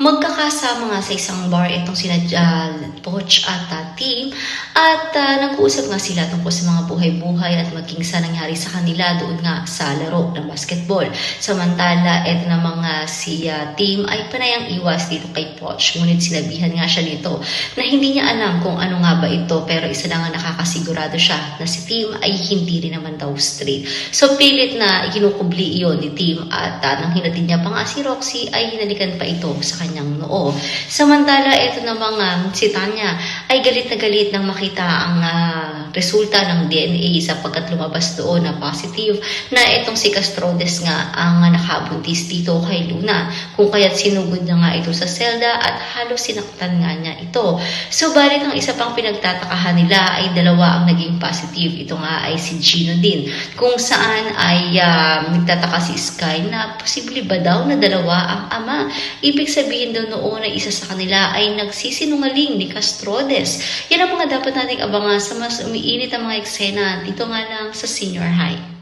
Magkakasama nga sa isang bar itong sina uh, Poch at uh, Team at uh, nag-uusap nga sila tungkol sa mga buhay-buhay at maging sa nangyari sa kanila doon nga sa laro ng basketball. Samantala, eto na mga si uh, Team ay panayang iwas dito kay Poch ngunit sinabihan nga siya nito na hindi niya alam kung ano nga ba ito pero isa lang nga nakakasigurado siya na si Team ay hindi rin naman daw straight. So pilit na kinukubli iyon ni Team at uh, nang hinatid niya pa nga si Roxy ay hinalikan pa ito sa kanyang noo. Samantala, ito na mga si Tanya ay galit na galit nang makita ang ah, resulta ng DNA sapagkat lumabas doon na positive na itong si Castrodes nga ang nakabuntis dito kay Luna. Kung kaya't sinugod na nga ito sa selda at halos sinaktan nga niya ito. Subalit ang isa pang pinagtatakahan nila ay dalawa ang naging positive. Ito nga ay si Gino din. Kung saan ay ah, nagtataka si Sky na posible ba daw na dalawa ang ama. Ibig sabihin daw noon na isa sa kanila ay nagsisinungaling ni Castrodes. Yan ang mga dapat nating abangan sa mas umiinit ang mga eksena dito nga lang sa senior high.